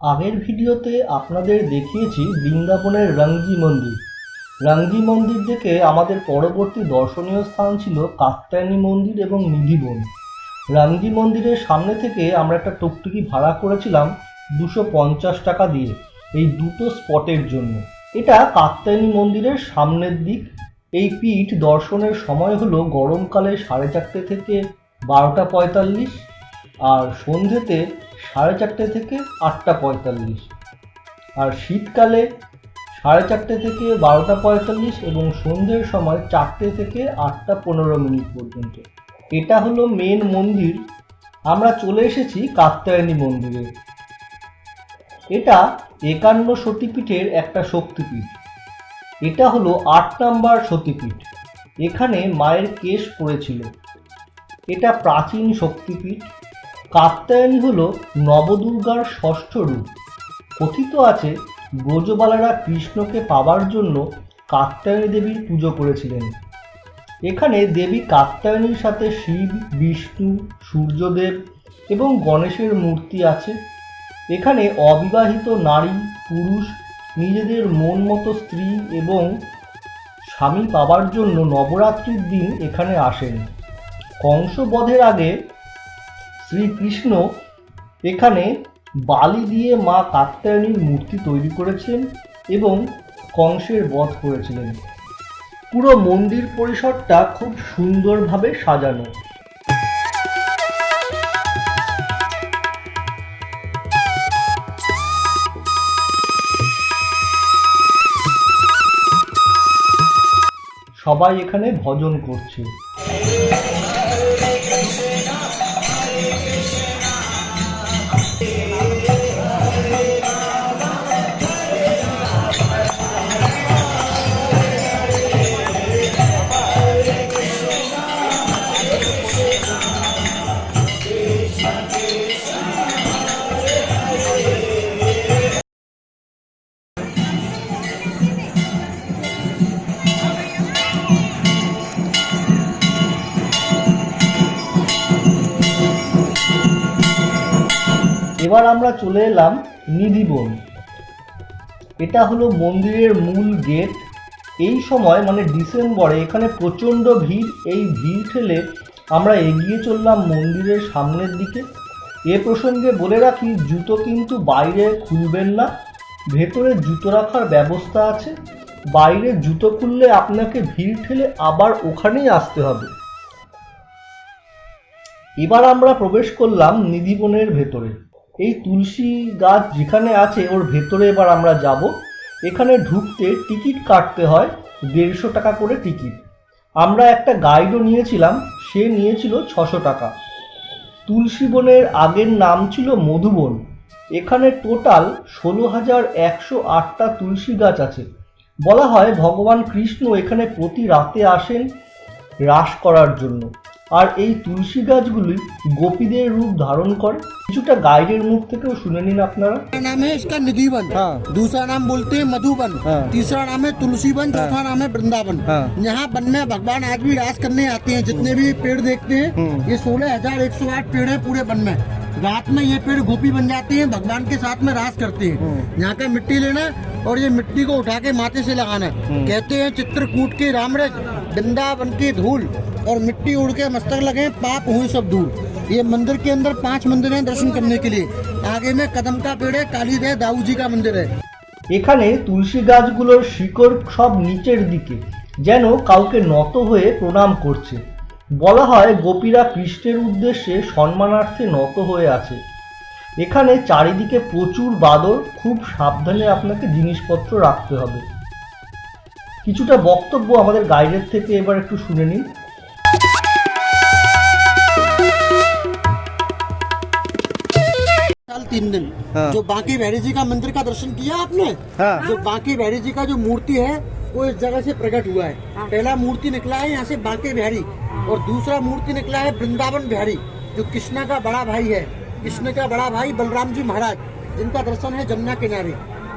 আগের ভিডিওতে আপনাদের দেখিয়েছি বৃন্দাবনের রঙ্গজি মন্দির। রঙ্গজি মন্দির থেকে আমাদের পরবর্তী দর্শনীয় স্থান ছিল কাত্যায়নী মন্দির এবং নিধিবন। রঙ্গজি মন্দিরের সামনে থেকে আমরা একটা টুকটুকি ভাড়া করেছিলাম দুশো পঞ্চাশ টাকা দিয়ে এই দুটো স্পটের জন্য। এটা কাত্যায়নী মন্দিরের সামনের দিক। এই পিঠ দর্শনের সময় হলো গরমকালে সাড়ে চারটে থেকে বারোটা পঁয়তাল্লিশ আর সন্ধ্যেতে সাড়ে চারটে থেকে আটটা পঁয়তাল্লিশ। আর শীতকালে সাড়ে চারটে থেকে বারোটা পঁয়তাল্লিশ এবং সন্ধ্যের সময় চারটে থেকে আটটা পনেরো মিনিট পর্যন্ত। এটা হলো মেন মন্দির। আমরা চলে এসেছি কাত্যায়নী মন্দিরে। এটা একান্ন সতীপীঠের একটা শক্তিপীঠ। এটা হলো আট নাম্বার সতীপীঠ। এখানে মায়ের কেশ পড়েছিল। এটা প্রাচীন শক্তিপীঠ। কাত্যায়নী হল নবদুর্গার ষষ্ঠ রূপ। কথিত আছে, ব্রজবালারা কৃষ্ণকে পাওয়ার জন্য কাত্যায়নী দেবীর পুজো করেছিলেন। এখানে দেবী কাত্যায়নীর সাথে শিব, বিষ্ণু, সূর্যদেব এবং গণেশের মূর্তি আছে। এখানে অবিবাহিত নারী, পুরুষ, নিজেদের মন মতো স্ত্রী এবং স্বামী পাওয়ার জন্য নবরাত্রির দিন এখানে আসেন। কংসবধের আগে শ্রীকৃষ্ণ এখানে বালি দিয়ে মা কাত্যায়নীর মূর্তি তৈরি করেছেন এবং কংসের বধ করেছিলেন। পুরো মন্দির পরিসরটা খুব সুন্দরভাবে সাজানো। সবাই এখানে ভজন করছে। এবার আমরা চলে এলাম নিধিবন এটা হলো মন্দিরের মূল গেট। এই সময় মানে ডিসেম্বরে, এখানে প্রচণ্ড ভিড়। এই ভিড় ঠেলে আমরা এগিয়ে চললাম মন্দিরের সামনের দিকে। এ প্রসঙ্গে বলে রাখি, জুতো কিন্তু বাইরে খুলবেন না। ভেতরে জুতো রাখার ব্যবস্থা আছে। বাইরে জুতো খুললে আপনাকে ভিড় ঠেলে আবার ওখানেই আসতে হবে। এবার আমরা প্রবেশ করলাম নিধিবনের ভেতরে। এই তুলসী গাছ যেখানে আছে, ওর ভেতরে এবার আমরা যাব। এখানে ঢুকতে টিকিট কাটতে হয়, দেড়শো টাকা করে টিকিট। আমরা একটা গাইডও নিয়েছিলাম, সে নিয়েছিল ছশো টাকা। তুলসী বনের আগের নাম ছিল মধুবন। এখানে টোটাল ষোলো হাজার একশো আটটা তুলসী গাছ আছে। বলা হয় ভগবান কৃষ্ণ এখানে প্রতি রাতে আসেন হ্রাস করার জন্য। আর এই তুলসী গাছগুলি গোপীদের রূপ ধারণ করে কিছুটা গাইডের মুখ থেকেও শুনে নিন আপনারা का नाम है इसका निधिवन हाँ। दूसरा नाम बोलते हैं मधुबन हाँ। तीसरा नाम है तुलसीवन चौथा नाम है वृंदावन हाँ। यहाँ वन में भगवान आज भी राज करने आते हैं जितने भी पेड़ देखते हैं हम्म। ये सोलह हजार एक सौ आठ पेड़ है पूरे वन में रात में ये पेड़ गोपी बन जाते हैं भगवान के साथ में राज करते हैं हम्म। यहाँ का मिट्टी लेना और ये मिट्टी को उठा के माथे से लगाना हम्म। कहते हैं चित्रकूट के रामरज वृंदावन की धूल और मिट्टी उड़ के मस्तक लगे पाप हुए सब दूर ये मंदिर के अंदर पांच मंदिर हैं दर्शन करने के लिए आगे में कदम का पेड़ है काली है दाऊ जी का मंदिर है এখানে তুলসী গাছগুলোর শিকড় সব নিচের দিকে যেন কাউকে নত হয়ে প্রণাম করছে বলা হয় গোপীরা কৃষ্ণের উদ্দেশ্যে সম্মানার্থে নত হয়ে আছে এখানে চারিদিকে প্রচুর বাদর খুব সাবধানে আপনাকে জিনিসপত্র রাখতে হবে কিছুটা বক্তব্য আমাদের গাইডের থেকে এবার একটু শুনে নিন साल तीन दिन। हाँ। जो बांके बिहारी जी का मंदिर का दर्शन किया आपने? हाँ। जो बांके बिहारी जी का जो मूर्ति है वो इस जगह से प्रकट हुआ है। पहला मूर्ति निकला है यहाँ से बांके बिहारी और दूसरा मूर्ति निकला है वृंदावन बिहारी जो कृष्णा का बड़ा भाई है। कृष्ण का बड़ा भाई बलराम जी महाराज जिनका दर्शन है जमुना किनारे।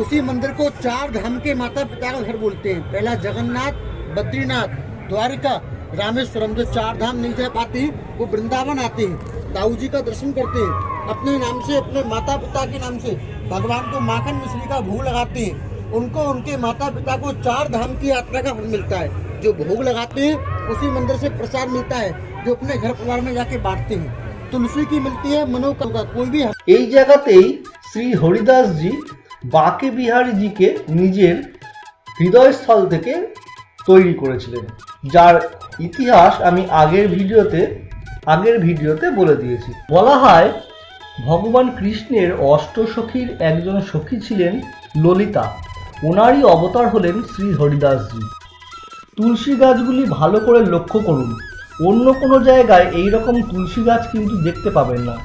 उसी मंदिर को चार धाम के माता पिता का घर बोलते हैं। पहला जगन्नाथ बद्रीनाथ द्वारिका रामेश्वरम जो चार धाम नहीं जा पाते हैं वो वृंदावन आते हैं दाऊ जी का दर्शन करते हैं अपने नाम से अपने माता पिता के नाम से भगवान को माखन मिश्री का भोग लगाते हैं उनको उनके माता पिता को चार धाम की यात्रा का फल मिलता है जो भोग लगाते हैं उसी मंदिर से प्रसाद मिलता है जो अपने घर परिवार में जाके बांटते हैं तुलसी की मिलती है मनोकामना कोई भी এই জায়গাতেই শ্রী হরিদাসজি বাকে বিহারীজিকে নিজের হৃদয়স্থল থেকে তৈরি করেছিলেন যার ইতিহাস আমি আগের ভিডিওতে আগের ভিডিওতে বলে দিয়েছি। বলা হয়, ভগবান কৃষ্ণের অষ্টসখীর একজন সখী ছিলেন ললিতা। ওনারই অবতার হলেন শ্রী হরিদাসজি। তুলসী গাছগুলি ভালো করে লক্ষ্য করুন। অন্য কোনো জায়গায় এই রকম তুলসী গাছ কিন্তু দেখতে পাবেন না।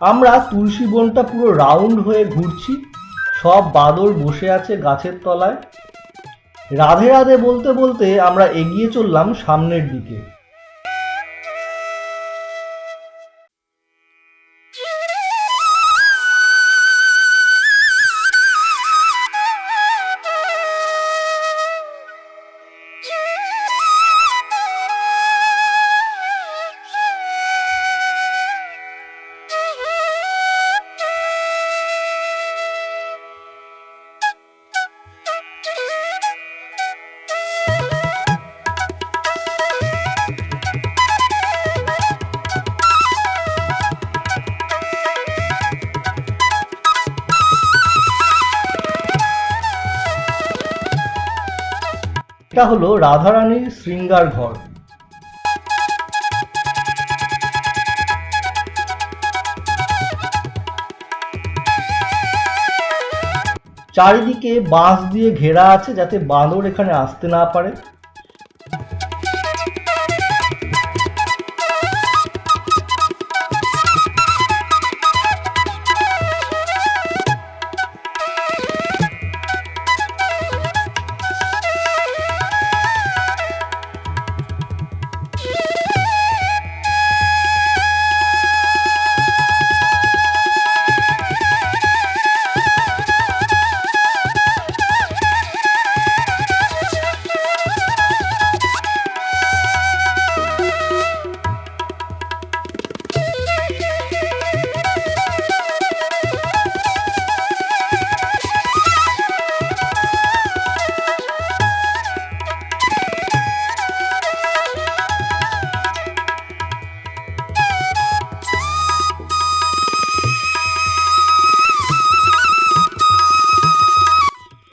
আমরা তুলসী বনটা পুরো রাউন্ড হয়ে ঘুরছি। সব বাদর বসে আছে গাছের তলায়। রাধে রাধে বলতে বলতে আমরা এগিয়ে চললাম সামনের দিকে। এটা হলো রাধারানীর শৃঙ্গার ঘর। চারিদিকে বাঁশ দিয়ে ঘেরা আছে যাতে বাঁদর এখানে আসতে না পারে।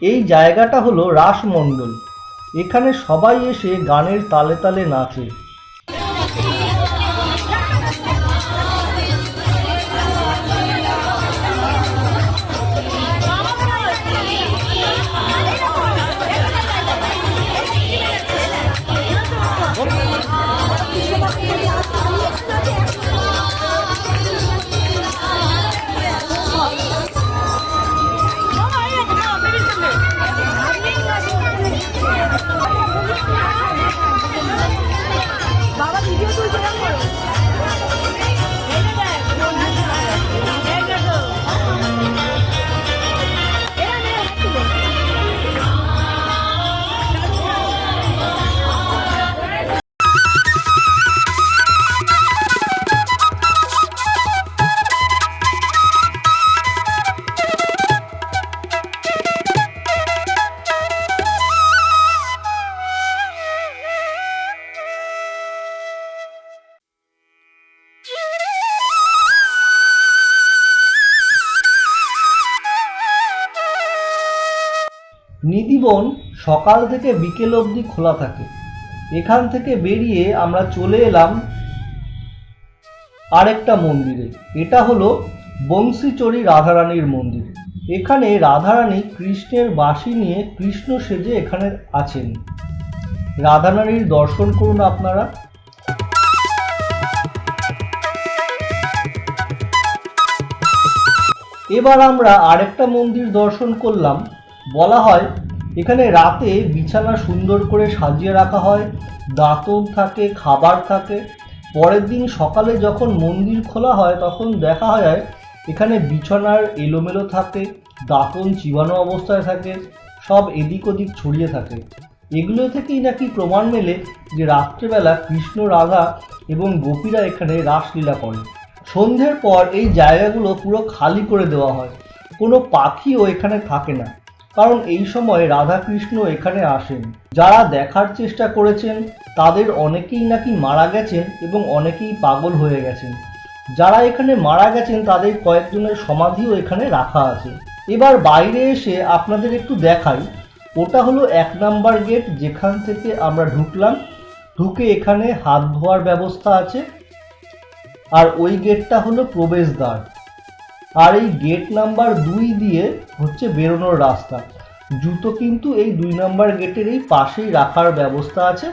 এই জায়গাটা হলো রাসমণ্ডল। এখানে সবাই এসে গানের তালে তালে নাচে। নিধিবন সকাল থেকে বিকেল অবধি খোলা থাকে। এখান থেকে বেরিয়ে আমরা চলে এলাম আরেকটা মন্দিরে। এটা হলো বংশীচরী রাধারানীর মন্দির। এখানে রাধারানী কৃষ্ণের বাঁশি নিয়ে কৃষ্ণ সেজে এখানে আছেন। রাধারানীর দর্শন করুন আপনারা। এবার আমরা আরেকটা মন্দির দর্শন করলাম। বলা হয় এখানে রাতে বিছানা সুন্দর করে সাজিয়ে রাখা হয়, দাঁতন থাকে, খাবার থাকে। পরের দিন সকালে যখন মন্দির খোলা হয়, তখন দেখা যায় এখানে বিছানার এলোমেলো থাকে, দাঁতন চিবানো অবস্থায় থাকে, সব এদিক ওদিক ছড়িয়ে থাকে। এগুলো থেকেই নাকি প্রমাণ মেলে যে রাত্রেবেলা কৃষ্ণ রাধা এবং গোপীরা এখানে রাসলীলা করে সন্ধ্যের পর এই জায়গাগুলো পুরো খালি করে দেওয়া হয়। কোনো পাখিও এখানে থাকে না। কারণ এই সময় রাধাকৃষ্ণ এখানে আসেন। যারা দেখার চেষ্টা করেছেন, তাদের অনেকেই নাকি মারা গেছেন এবং অনেকেই পাগল হয়ে গেছেন। যারা এখানে মারা গেছেন, তাদের কয়েকজনের সমাধিও এখানে রাখা আছে। এবার বাইরে এসে আপনাদের একটু দেখাই। ওটা হলো এক নাম্বার গেট, যেখান থেকে আমরা ঢুকলাম। ঢুকে এখানে হাত ধোয়ার ব্যবস্থা আছে। আর ওই গেটটা হলো প্রবেশদ্বার। আর এই গেট নাম্বার দুই দিয়ে হচ্ছে বেরোনোর রাস্তা। জুতো কিন্তু এই দুই নাম্বার গেটের এই পাশেই রাখার ব্যবস্থা আছে।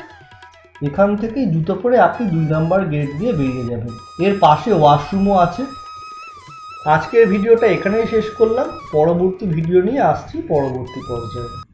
এখান থেকেই জুতো পরে আপনি দুই নাম্বার গেট দিয়ে বেরিয়ে যাবেন। এর পাশে ওয়াশরুমও আছে। আজকের ভিডিওটা এখানেই শেষ করলাম। পরবর্তী ভিডিও নিয়ে আসছি। পরবর্তী পর্যায়ে।